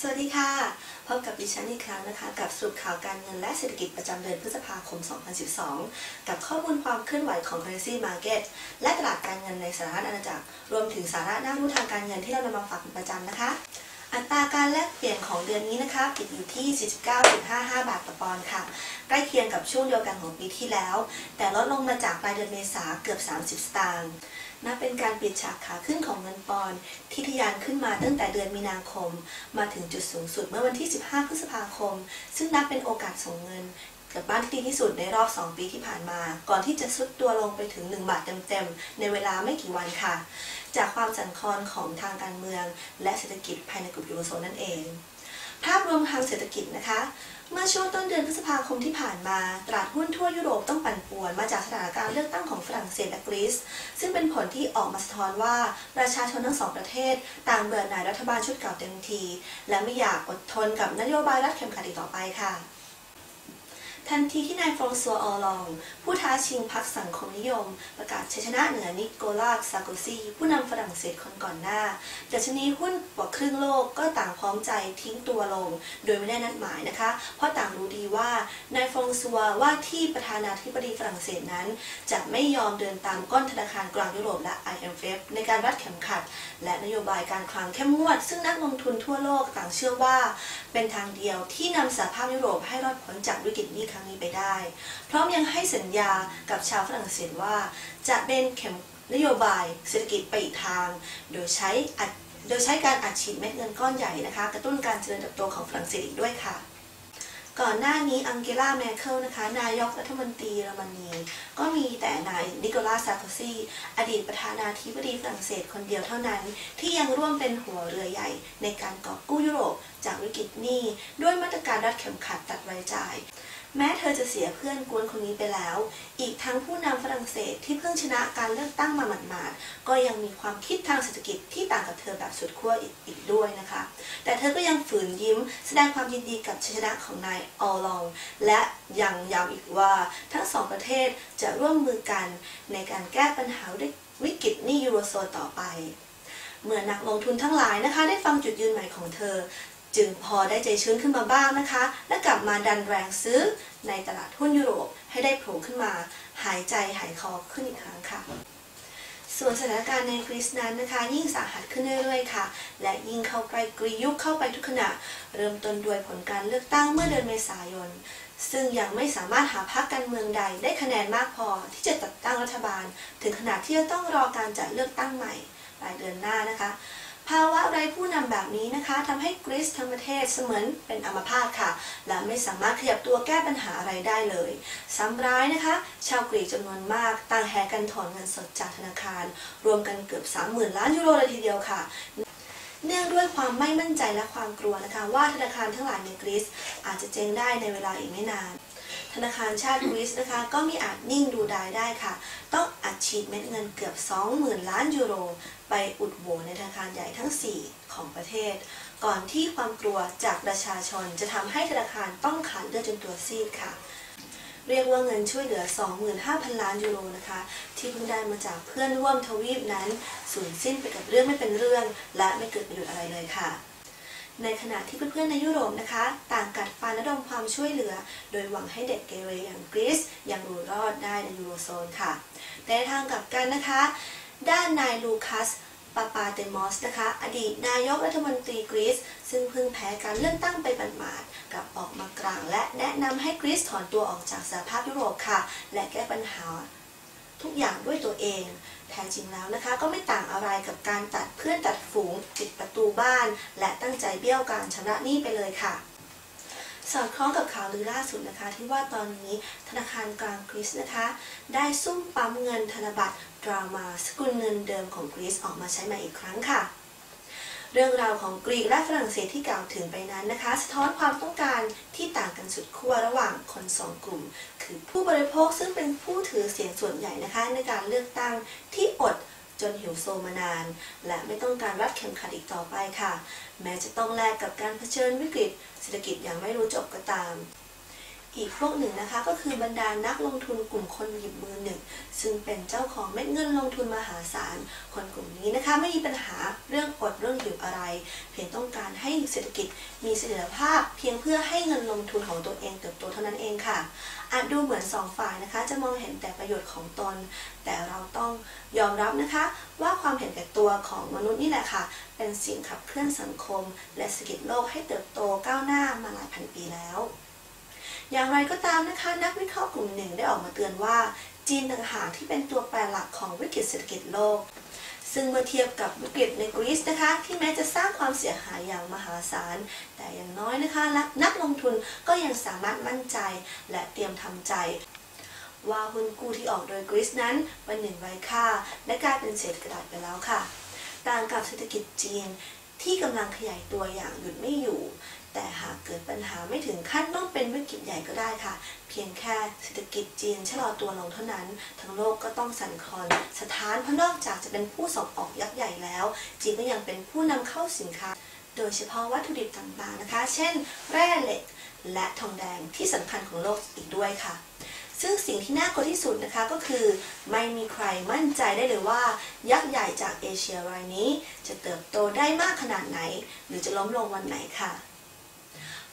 สวัสดีค่ะ พบกับดิฉันอีกครั้งนะคะ กับสรุปข่าวการเงินและเศรษฐกิจประจำเดือนพฤษภาคม 2012 กับข้อมูลความเคลื่อนไหวของ Currency Market และตลาดการเงินในสหรัฐอาณาจักร รวมถึงสาระน่ารู้ทางการเงินที่เรานำมาฝากเป็นประจำนะคะ อัตราการแลกเปลี่ยนของเดือนนี้นะคะปิดอยู่ที่ 49.55 บาทต่อปอนด์ค่ะ ใกล้เคียงกับช่วงเดียวกันของปีที่แล้ว แต่ลดลงมาจากปลายเดือนเมษาเกือบ 30 สตางค์นับเป็นการปิดฉากขาขึ้นของเงินปอนด์ที่ทะยานขึ้นมาตั้งแต่เดือนมีนาคม มาถึงจุดสูงสุดเมื่อวันที่ 15 พฤษภาคม ซึ่งนับเป็นโอกาสส่งเงิน กลับบ้านที่ดีที่สุดในรอบ 2 ปีที่ผ่านมา ก่อนที่จะซุดตัวลงไปถึง 1 บาทเต็มๆ ในเวลาไม่กี่วันค่ะ จากความสั่นคลอนของทางการเมือง และเศรษฐกิจภายในกลุ่มยูโรโซนนั่นเอง ภาพรวมทางเศรษฐกิจนะคะ เมื่อช่วงต้นเดือนพฤษภาคมที่ผ่านมา ตลาดหุ้นทั่วยุโรปต้องปั่นป่วนมาจากสถานการณ์เลือกตั้งของฝรั่งเศสและกรีซ ซึ่งเป็นผลที่ออกมาสะท้อนว่าประชาชนทั้งสองประเทศ ต่างเบื่อหน่ายรัฐบาลชุดเก่าเต็มที และไม่อยากอดทนกับนโยบายรัดเข็มขัดอีกต่อไปค่ะ ทันทีที่นายฟรองซัวออลอง ผู้ท้าชิงพรรคสังคมนิยม ประกาศชัยชนะเหนือนิโคลัสซาโกซีผู้นำฝรั่งเศสคนก่อนหน้าดัชนีหุ้นกว่าครึ่งโลกก็ต่างพร้อมใจทิ้งตัวลง โดยไม่ได้นัดหมายนะคะ เพราะต่างรู้ดีว่านายฟรองซัวว่าที่ประธานาธิบดีฝรั่งเศสนั้น จะไม่ยอมเดินตามก้อนธนาคารกลางยุโรปและ IMF ในการรัดเข็มขัด และนโยบายการคลังเข้มงวด ซึ่งนักลงทุนทั่วโลกต่างเชื่อว่า เป็นทางเดียวที่นำสหภาพยุโรปให้รอดพ้นจากวิกฤตนี้ครั้งนี้ไปได้ พร้อมยังให้สัญญากับชาวฝรั่งเศสว่า จะเป็นเข็มนโยบายเศรษฐกิจไปอีกทาง โดยใช้โดยใช้การอัดฉีดเม็ดเงินก้อนใหญ่นะคะ กระตุ้นการเจริญเติบโตของฝรั่งเศสอีกด้วยค่ะก่อนหน้านี้อังเกลาแมเคิลนะคะ นายกรัฐมนตรีเยอรมนี ก็มีแต่นายนิโคลัสซาโคซี อดีตประธานาธิบดีฝรั่งเศสคนเดียวเท่านั้น ที่ยังร่วมเป็นหัวเรือใหญ่ในการกอบกู้ยุโรป จากวิกฤตหนี้ด้วยมาตรการรัดเข็มขัดตัดรายจ่าย แม้เธอจะเสียเพื่อนกวนคนนี้ไปแล้ว อีกทั้งผู้นำฝรั่งเศสที่เพิ่งชนะการเลือกตั้งมาหมาดๆก็ยังมีความคิดทางเศรษฐกิจที่ต่างกับเธอแบบสุดขั้วอีกอีกด้วยนะคะ แต่เธอก็ยังฝืนยิ้มแสดงความยินดีกับชัยชนะของนายออลอง และยังย้ำอีกว่าทั้งสองประเทศจะร่วมมือกันในการแก้ปัญหาวิกฤตหนี้ยูโรโซนต่อไปเมื่อนักลงทุนทั้งหลายนะคะ ได้ฟังจุดยืนใหม่ของเธอ จึงพอได้ใจชื้นขึ้นมาบ้างนะคะ และกลับมาดันแรงซื้อในตลาดหุ้นยุโรปให้ได้โผล่ขึ้นมา หายใจหายคอขึ้นอีกครั้งค่ะส่วนสถานการณ์ในกรีซนั้นนะคะ ยิ่งสาหัสขึ้นเรื่อยๆค่ะ และยิ่งเข้าใกล้กรียุคเข้าไปทุกขณะ เริ่มต้นด้วยผลการเลือกตั้งเมื่อเดือนเมษายน ซึ่งยังไม่สามารถหาพรรคการเมืองใดได้คะแนนมากพอที่จะจัดตั้งรัฐบาล ถึงขนาดที่จะต้องรอการจัดเลือกตั้งใหม่ปลายเดือนหน้านะคะ ภาวะไร้ผู้นำแบบนี้นะคะทำให้กรีซทั้งประเทศเสมือนเป็นอัมพาตค่ะ และไม่สามารถขยับตัวแก้ปัญหาอะไรได้เลยซ้ำร้ายนะคะ ชาวกรีกจำนวนมากต่างแห่กันถอนเงินสดจากธนาคาร รวมกันเกือบ 30,000 ล้านยูโรเลยทีเดียวค่ะเนื่องด้วยความไม่มั่นใจและความกลัวนะคะ ว่าธนาคารทั้งหลายในกรีซอาจจะเจ๊งได้ในเวลาอีกไม่นาน ธนาคารชาติกรีซนะคะ ก็มีอาจนิ่งดูดายได้ค่ะ ต้องอัดฉีดเม็ดเงินเกือบ 20,000 ล้านยูโร ไปอุดโหวในธนาคารใหญ่ทั้ง 4 ของประเทศ ก่อนที่ความกลัวจากประชาชนจะทำให้ธนาคารต้องขาดเลือดจนตัวซีดค่ะเรียกว่าเงินช่วยเหลือ 25,000 ล้านยูโรนะคะ ที่เพิ่งได้มาจากเพื่อนร่วมทวีปนั้น สูญสิ้นไปกับเรื่องไม่เป็นเรื่อง และไม่เกิดประโยชน์อะไรเลยค่ะ ในขณะที่เพื่อนๆในยุโรปนะคะ ต่างกัดฟันระดมความช่วยเหลือ โดยหวังให้เด็กเกเรอย่างกรีซยังอยู่รอดได้ในยูโรโซนค่ะ แต่ในทางกลับกันนะคะ ด้านนายลูคัสปาปาเตมอสนะคะ อดีตนายกรัฐมนตรีกรีซซึ่งเพิ่งแพ้การเลือกตั้งไปหมาดกลับออกมากลาง และแนะนำให้กรีซถอนตัวออกจากสหภาพยุโรปค่ะ และแก้ปัญหา ทุกอย่างด้วยตัวเอง แท้จริงแล้วนะคะ ก็ไม่ต่างอะไรกับการตัดเพื่อนตัดฝูงปิดประตูบ้าน และตั้งใจเบี้ยวการชำระหนี้ไปเลยค่ะสอดคล้องกับข่าวลือล่าสุดนะคะ ที่ว่าตอนนี้ธนาคารกลางกรีซนะคะ ได้ซุ่มปั๊มเงินธนบัตรดรามาสกุลเงินเดิมของกรีซออกมาใช้ใหม่อีกครั้งค่ะ เรื่องราวของกรีกและฝรั่งเศสที่กล่าวถึงไปนั้นนะคะ สะท้อนความต้องการที่ต่างกันสุดขั้วระหว่างคนสองกลุ่ม คือผู้บริโภคซึ่งเป็นผู้ถือเสียงส่วนใหญ่นะคะ ในการเลือกตั้งที่อดจนหิวโซมานาน และไม่ต้องการรัดเข็มขัดอีกต่อไปค่ะ แม้จะต้องแลกกับการเผชิญวิกฤตเศรษฐกิจอย่างไม่รู้จบก็ตาม อีกพวกหนึ่งนะคะ ก็คือบรรดานักลงทุนกลุ่มคนหยิบมือหนึ่ง ซึ่งเป็นเจ้าของเม็ดเงินลงทุนมหาศาล คนกลุ่มนี้นะคะไม่มีปัญหาเรื่องอดเรื่องหิวอะไร เพียงต้องการให้เศรษฐกิจมีเสถียรภาพ เพียงเพื่อให้เงินลงทุนของตัวเองเติบโตเท่านั้นเองค่ะ อาจดูเหมือนสองฝ่ายนะคะ จะมองเห็นแต่ประโยชน์ของตน แต่เราต้องยอมรับนะคะ ว่าความเห็นแก่ตัวของมนุษย์นี่แหละค่ะ เป็นสิ่งขับเคลื่อนสังคม และเศรษฐกิจโลกให้เติบโตก้าวหน้ามาหลายพันปีแล้ว อย่างไรก็ตามนะคะ นักวิเคราะห์กลุ่มหนึ่งได้ออกมาเตือนว่า จีนต่างหากที่เป็นตัวแปรหลักของวิกฤตเศรษฐกิจโลก ซึ่งเมื่อเทียบกับวิกฤตในกรีซนะคะ ที่แม้จะสร้างความเสียหายอย่างมหาศาล แต่อย่างน้อยนะคะ นักลงทุนก็ยังสามารถมั่นใจและเตรียมทำใจว่าหุ้นกู้ที่ออกโดยกรีซนั้นเป็นหนึ่งไร้ค่า และกลายเป็นเศษกระดาษไปแล้วค่ะ ต่างกับเศรษฐกิจจีน ที่กำลังขยายตัวอย่างหยุดไม่อยู่ แต่หากเกิดปัญหาไม่ถึงขั้นต้องเป็นวิกฤตใหญ่ก็ได้ค่ะ เพียงแค่เศรษฐกิจจีนชะลอตัวลงเท่านั้น ทั้งโลกก็ต้องสั่นคลอนสถานเพราะนอกจากจะเป็นผู้ส่งออกยักษ์ใหญ่แล้ว จีนก็ยังเป็นผู้นำเข้าสินค้า โดยเฉพาะวัตถุดิบต่างๆนะคะ เช่น แร่เหล็ก และทองแดงที่สำคัญของโลกอีกด้วยค่ะ ซึ่งสิ่งที่น่ากลัวที่สุดนะคะก็คือ ไม่มีใครมั่นใจได้เลยว่า ยักษ์ใหญ่จากเอเชียรายนี้ จะเติบโตได้มากขนาดไหน หรือจะล้มลงวันไหนค่ะ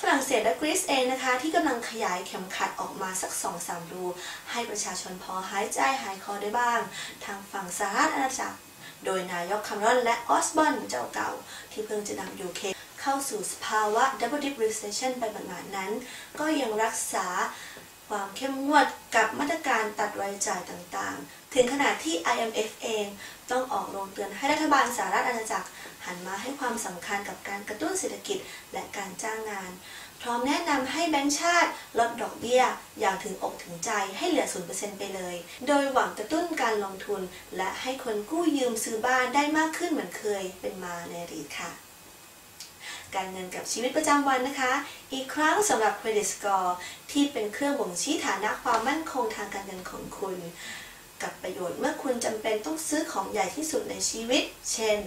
ฝรั่งเศสและกรีซเองนะคะที่กำลังขยายเข็มขัดออกมาสักสองสามรู ให้ประชาชนพอหายใจหายคอได้บ้าง ทางฝั่งสหรัฐอาณาจักร โดยนายกคามรอนและออสบอนเจ้าเก่า ที่เพิ่งจะนำยูเคเข้าสู่สภาวะ double dip recession ไปประมาณนั้น ก็ยังรักษา ความเข้มงวดกับมาตรการตัดรายจ่ายต่างๆ ถึงขนาดที่ IMF เองต้องออกโรงเตือนให้รัฐบาลสหรัฐอาณาจักร หันมาให้ความสำคัญกับการกระตุ้นเศรษฐกิจและการจ้างงาน พร้อมแนะนำให้แบงก์ชาติลดดอกเบี้ย อย่างถึงอกถึงใจให้เหลือ 0%ไปเลย โดยหวังกระตุ้นการลงทุน และให้คนกู้ยืมซื้อบ้านได้มากขึ้นเหมือนเคยเป็นมาในอดีตค่ะ การเงินกับชีวิตประจำวันนะคะ อีกครั้งสำหรับ Credit Score ที่เป็นเครื่องบ่งชี้ฐานะความมั่นคงทางการเงินของคุณ กับประโยชน์เมื่อคุณจำเป็นต้องซื้อของใหญ่ที่สุดในชีวิต เช่น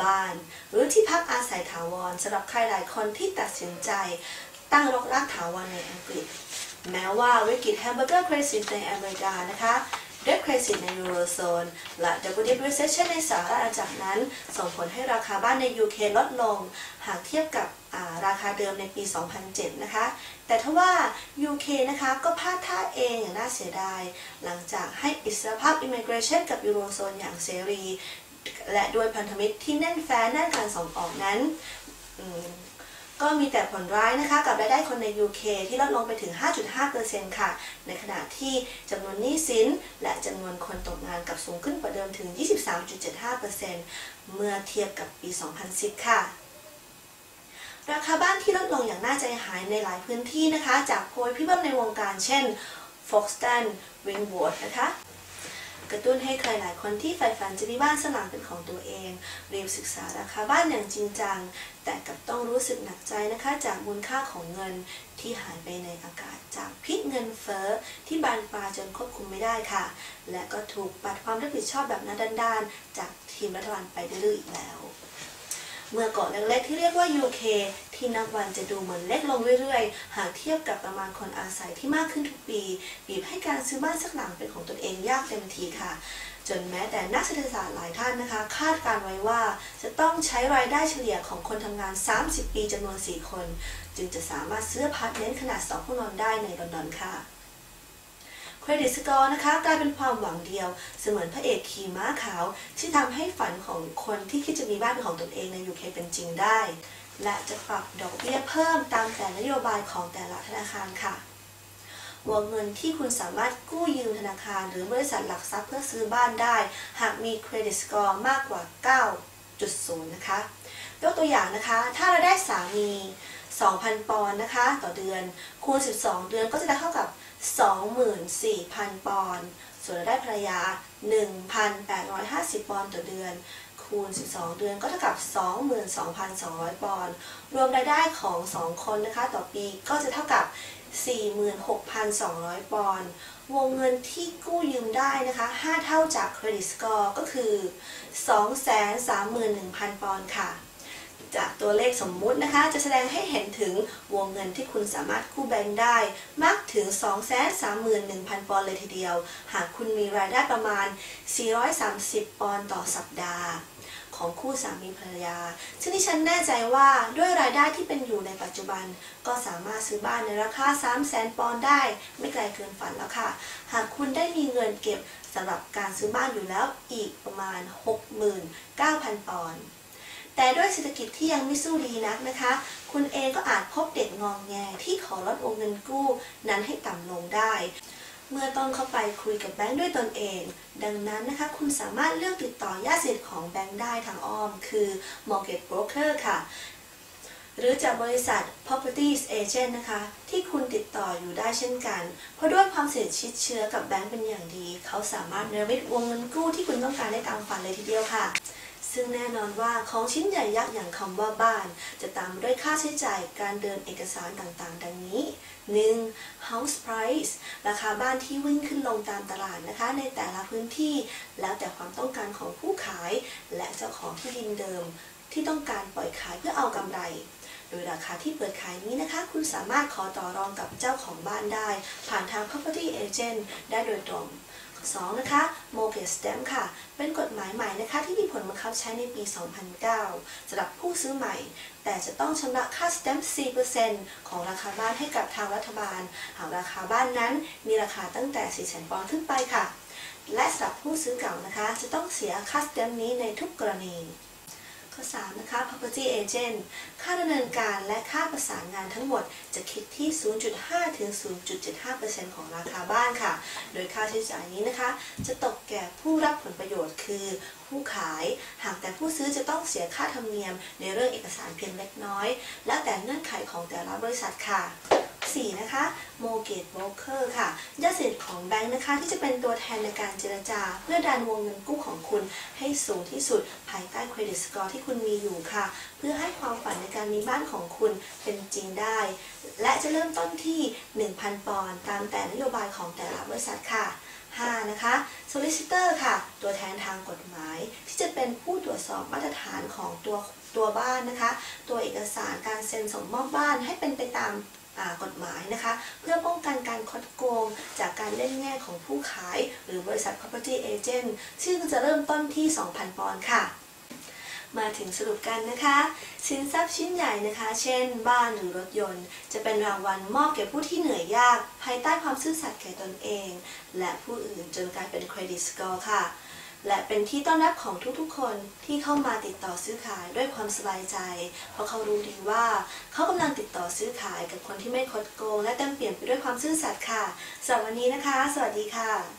บ้าน หรือที่พักอาศัยถาวรสำหรับใครหลายคนที่ตัดสินใจ ตั้งรกรากถาวรในอังกฤษ แม้ว่าวิกฤตแฮมเบอร์เกอร์คริสิสในอเมริกานะคะ เดบคริสิสในยูโรโซน และดับเบิลดิบรีเซชันในสหรัฐอาณาจักรนั้น ส่งผลให้ราคาบ้านใน UK ลดลง หากเทียบกับราคาเดิมในปี 2007 นะคะ แต่ทว่า UK นะคะก็พลาดท่าเองอย่างน่าเสียดาย หลังจากให้อิสรภาพอิมิเกรชันกับยูโรโซนอย่างเสรี และด้วยพันธมิตรที่แน่นแฟ้นด้านการส่งออกนั้น ก็มีแต่ผลร้ายนะคะกับรายได้คนใน UK ที่ลดลงไปถึง 5.5%ค่ะ ในขณะที่จำนวนหนี้สินและจำนวนคนตกงานกับสูงขึ้นกว่าเดิมถึง 23.75%เมื่อเทียบกับปี 2010 ค่ะราคาบ้านที่ลดลงอย่างน่าใจหายในหลายพื้นที่นะคะ จากโพยพิบัติในวงการเช่น Foxton Wingwood นะคะ กระตุ้นให้ใครหลายคนที่ใฝ่ฝันจะมีบ้านสนามเป็นของตัวเองเรียนศึกษาราคาบ้านอย่างจริงจัง แต่กับต้องรู้สึกหนักใจนะคะจากมูลค่าของเงินที่หายไปในอากาศจากพิษเงินเฟ้อที่บานปลายจนควบคุมไม่ได้ค่ะ และก็ถูกปัดความรับผิดชอบแบบหน้าด้านๆ จากทีมรัฐบาลไปดื้ออีกแล้ว เมื่อเกาะเล็กๆที่เรียกว่า UK ที่นับวันจะดูเหมือนเล็กลงเรื่อยๆ หากเทียบกับประมาณคนอาศัยที่มากขึ้นทุกปี บีบให้การซื้อบ้านสักหลังเป็นของตนเองยากเต็มทีค่ะ จนแม้แต่นักเศรษฐศาสตร์หลายท่านนะคะ คาดการไว้ว่าจะต้องใช้รายได้เฉลี่ยของคนทำงาน 30 ปีจำนวน 4 คน จึงจะสามารถซื้อพาร์ตเมนต์ขนาด2ห้องนอนได้ในลอนดอนค่ะเครดิตสกอร์นะคะกลายเป็นความหวังเดียว เสมือนพระเอกขี่ม้าขาว ที่ทำให้ฝันของคนที่คิดจะมีบ้านเป็นของตนเองใน UK เป็นจริงได้ และจะปรับดอกเบี้ยเพิ่มตามแต่นโยบายของแต่ละธนาคารค่ะวงเงินที่คุณสามารถกู้ยืมธนาคาร หรือบริษัทหลักทรัพย์เพื่อซื้อบ้านได้ หากมีเครดิตสกอร์มากกว่า 9.0 นะคะยกตัวอย่างนะคะ ถ้าเราได้สามี 2,000 ปอนด์นะคะ ต่อเดือน คูณ 12 เดือนก็จะได้เท่ากับ 24,000 ปอนด์ส่วนรายได้ภรรยา 1,850 ปอนด์ต่อเดือน คูณ 12 เดือนก็เท่ากับ 22,200 ปอนด์รวมรายได้ของ 2 คนนะคะ ต่อปีก็จะเท่ากับ 46,200 ปอนด์วงเงินที่กู้ยืมได้นะคะ 5 เท่าจากเครดิตสกอร์ก็คือ 231,000 ปอนด์ค่ะ จากตัวเลขสมมุตินะคะ จะแสดงให้เห็นถึงวงเงินที่คุณสามารถกู้แบงค์ได้ มากถึง 231,000 ปอนด์เลยทีเดียว หากคุณมีรายได้ประมาณ 430 ปอนด์ต่อสัปดาห์ ของคู่สามีภรรยา ซึ่งที่ฉันแน่ใจว่าด้วยรายได้ที่เป็นอยู่ในปัจจุบัน ก็สามารถซื้อบ้านในราคา 3 0 0 0 0 0ปอนด์ได้ ไม่ไกลเกินฝันแล้วค่ะ หากคุณได้มีเงินเก็บสำหรับการซื้อบ้านอยู่แล้วอีกประมาณ 69,000 ปอนด์แต่ด้วยเศรษฐกิจที่ยังไม่สู้ดีนักนะคะ คุณเองก็อาจพบเด็กงองแงที่ขอลดวงเงินกู้นั้นให้ต่ำลงได้ เมื่อต้องเข้าไปคุยกับแบงค์ด้วยตนเอง ดังนั้นนะคะคุณสามารถเลือกติดต่อญาติสนิทของแบงค์ได้ทางอ้อม คือ mortgage broker ค่ะ หรือจากบริษัท properties agent นะคะ ที่คุณติดต่ออยู่ได้เช่นกัน เพราะด้วยความเสนิทชิดเชื้อกับแบงค์เป็นอย่างดี เขาสามารถเนรมิตวงเงินกู้ที่คุณต้องการได้ตามฝันเลยทีเดียวค่ะ ซึ่งแน่นอนว่าของชิ้นใหญ่ยักษ์อย่างคำว่าบ้าน จะตามด้วยค่าใช้จ่ายการเดินเอกสารต่างๆ ดังนี้ 1. house price ราคาบ้านที่วิ่งขึ้นลงตามตลาดนะคะ ในแต่ละพื้นที่แล้วแต่ความต้องการของผู้ขาย และเจ้าของที่ดินเดิม ที่ต้องการปล่อยขายเพื่อเอากำไร โดยราคาที่เปิดขายนี้นะคะ คุณสามารถขอต่อรองกับเจ้าของบ้านได้ ผ่านทาง property agent ได้โดยตรง 2. นะคะ mortgage stamp ค่ะ เป็นกฎหมายใหม่นะคะที่มีผลบังคับใช้ในปี 2009 สำหรับผู้ซื้อใหม่ แต่จะต้องชำระค่า stamp 4%ของราคาบ้านให้กับทางรัฐบาล หากราคาบ้านนั้นมีราคาตั้งแต่ 400,000ปอนด์ขึ้นไปค่ะ และสำหรับผู้ซื้อเก่านะคะ จะต้องเสียค่า stamp นี้ในทุกกรณี ข้อ 3 นะคะ property agent ค่าดำเนินการและค่าประสานงานทั้งหมดจะคิดที่ 0.5 ถึง 0.75%ของราคาบ้านค่ะ โดยค่าใช้จ่ายนี้นะคะ จะตกแก่ผู้รับผลประโยชน์คือผู้ขาย หากแต่ผู้ซื้อจะต้องเสียค่าธรรมเนียมในเรื่องเอกสารเพียงเล็กน้อย แล้วแต่เงื่อนไขของแต่ละบริษัทค่ะ 4. นะคะ mortgage broker ค่ะญาติสนิทของแบงค์นะคะ ที่จะเป็นตัวแทนในการเจรจา เพื่อดันวงเงินกู้ของคุณ ให้สูงที่สุดภายใต้เครดิตสกอร์ที่คุณมีอยู่ค่ะ เพื่อให้ความฝันในการมีบ้านของคุณเป็นจริงได้ และจะเริ่มต้นที่ 1,000 ปอนด์ตามแต่นโยบายของแต่ละบริษัทค่ะ 5. นะคะ solicitor ค่ะ ตัวแทนทางกฎหมาย ที่จะเป็นผู้ตรวจสอบมาตรฐานของตัวตัวบ้านนะคะ ตัวเอกสารการเซ็นส่งมอบบ้านให้เป็นไปตาม กฎหมายนะคะ เพื่อป้องกันการคดโกง จากการเล่นแง่ของผู้ขาย หรือบริษัท property agent ซึ่งจะเริ่มต้นที่ 2,000 ปอนด์ค่ะมาถึงสรุปกันนะคะ สินทรัพย์ชิ้นใหญ่นะคะ เช่น บ้านหรือรถยนต์ จะเป็นรางวัลมอบแก่ผู้ที่เหนื่อยยาก ภายใต้ความซื่อสัตย์แก่ตนเอง และผู้อื่นจนกลายเป็นเครดิตสกอร์ค่ะ และเป็นที่ต้อนรับของทุกๆ คนที่เข้ามาติดต่อซื้อขายด้วยความสบายใจ เพราะเขารู้ดีว่า เขากำลังติดต่อซื้อขายกับคนที่ไม่คดโกง และเต็มเปี่ยมไปด้วยความซื่อสัตย์ค่ะสำหรับวันนี้นะคะ สวัสดีค่ะ